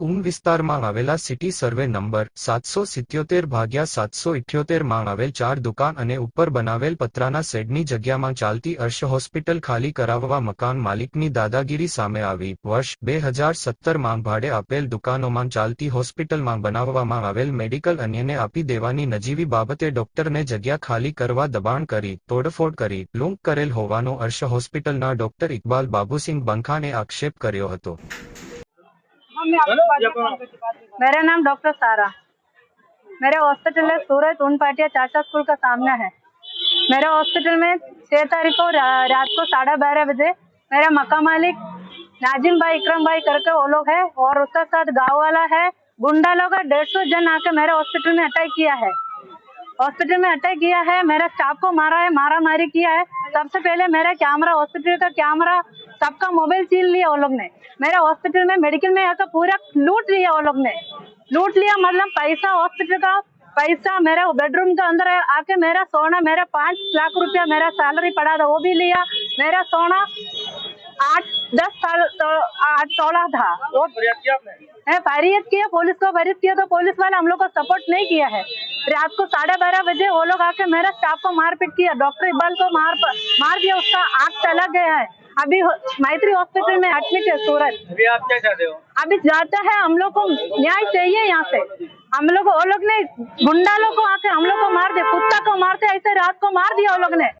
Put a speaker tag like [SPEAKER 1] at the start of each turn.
[SPEAKER 1] ઊન વિસ્તારમાં આવેલા city survey number સાતસો સિત્યોતેર ભાગ્યા સાતસો ઇઠ્યોતેરમાં આવેલ ચાર દુકાન અને ઉપર બનાવેલ પતરાના શેડની જગ્યામાં ચાલતી અર્શ હોસ્પિટલ ખાલી કરાવવા મકાન માલિકની દાદાગીરી સામે આવી. વર્ષ બે હજાર સત્તરમાં ભાડે આપેલ દુકાનોમાં ચાલતી હોસ્પિટલમાં બનાવવામાં આવેલ મેડિકલ અન્યને આપી દેવાની નજીવી બાબતે ડોક્ટરને જગ્યા ખાલી કરવા દબાણ કરી, તોડફોડ કરી, લૂંટ કરેલ હોવાનો અર્શ હોસ્પિટલના ડોક્ટર ઇકબાલ બાબુસિંહ બંખાને આક્ષેપ કર્યો હતો.
[SPEAKER 2] मेरा नाम डॉक्टर सारा। मेरे हॉस्पिटल है सूरत ऊन पाटिया चाचा स्कूल का सामने है। मेरे हॉस्पिटल में छह तारीख को रा, रात को साढ़े बारह बजे मेरा मका मालिक नाजिम भाई इक्रम भाई करके वो लोग है और उसका साथ गाँव वाला है गुंडा लोग डेढ़ सौ जन आके मेरे हॉस्पिटल में अटैक किया है। हॉस्पिटल में अटैक किया है मेरा स्टाफ को मारा है मारा मारी किया है। सबसे पहले मेरा कैमरा हॉस्पिटल का कैमरा सबका मोबाइल छीन लिया वो लोग ने। मेरा हॉस्पिटल में मेडिकल में आकर पूरा लूट लिया वो लोग ने। लूट लिया मतलब पैसा हॉस्पिटल का पैसा मेरा बेडरूम के अंदर आके मेरा सोना मेरा पाँच लाख रुपया मेरा सैलरी पड़ा था वो भी लिया। मेरा सोना आठ दस साल तो आठ सोलह था। वो है फरियाद किया पुलिस को फरियाद किया तो पुलिस वाले हम लोग को सपोर्ट नहीं किया है। रात को साढ़े बारह बजे वो लोग आके मेरा स्टाफ को मारपीट किया डॉक्टर इकबाल को मार मार दिया उसका आग चला गया है। अभी मैत्री हॉस्पिटल में एडमिट है सूरज
[SPEAKER 3] अभी आप क्या चाहते हो?
[SPEAKER 2] अभी जाता है हम लोग को न्याय चाहिए यहाँ से। हम लोग को वो लोग ने गुंडा लोग को आके हम लोग को मार दिया कुत्ता को मारते ऐसे रात को मार दिया वो लोग ने।